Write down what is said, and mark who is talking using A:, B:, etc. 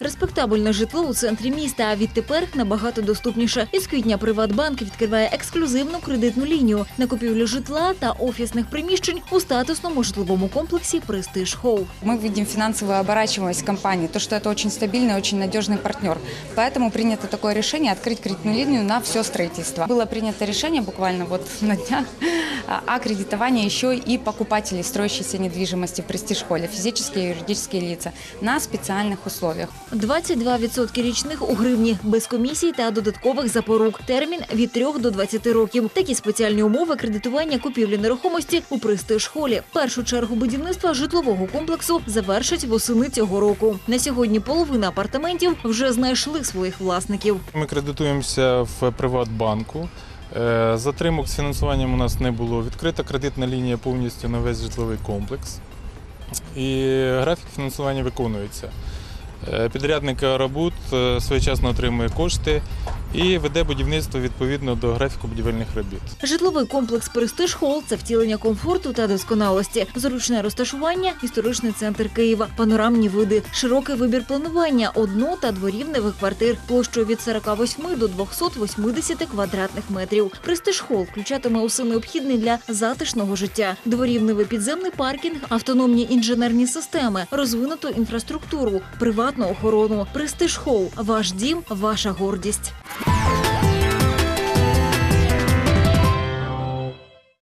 A: Респектабельне житло у центрі міста, а відтепер набагато доступніше. Із квітня Приватбанк відкриває ексклюзивну кредитну лінію на купівлю житла та офісних приміщень у статусному житловому комплексі Престиж Холл.
B: Мы видим финансовую оборачиваемость компании, то, что это очень стабильный, очень надежный партнер. Поэтому принято такое решение открыть кредитную линию на все строительство. Было принято решение буквально вот на днях а, о кредитовании еще и покупателей строящейся недвижимости в престиж-холле, физические и юридические лица, на специальных условиях.
A: 22% річних у гривні, без комісій та додаткових запорук. Термін від 3 до 20 років. Такі спеціальні умови кредитування купівлі нерухомості у престиж холі. Першу чергу будівництва житлового комплексу завершать восени цього року. На сьогодні половина апартаментів вже знайшли своїх власників.
C: Ми кредитуємося в Приватбанку. Е, Затримок з фінансуванням у нас не було. Відкрита кредитна лінія повністю на весь житловий комплекс. І графік фінансування виконується. Е, Підрядник робот е, своєчасно отримує кошти і веде будівництво відповідно до графіку будівельних робіт.
A: Житловий комплекс Престиж Холл – це втілення комфорту та досконалості, зручне розташування, історичний центр Києва, панорамні види, широкий вибір планування одно- та дворівневих квартир площою від 48 до 280 квадратних метрів. Престиж Холл включатиме усе необхідне для затишного життя: дворівневий підземний паркінг, автономні інженерні системи, розвинуту інфраструктуру, приватну охорону. Престиж Холл – ваш дім, ваша гордість. Bye.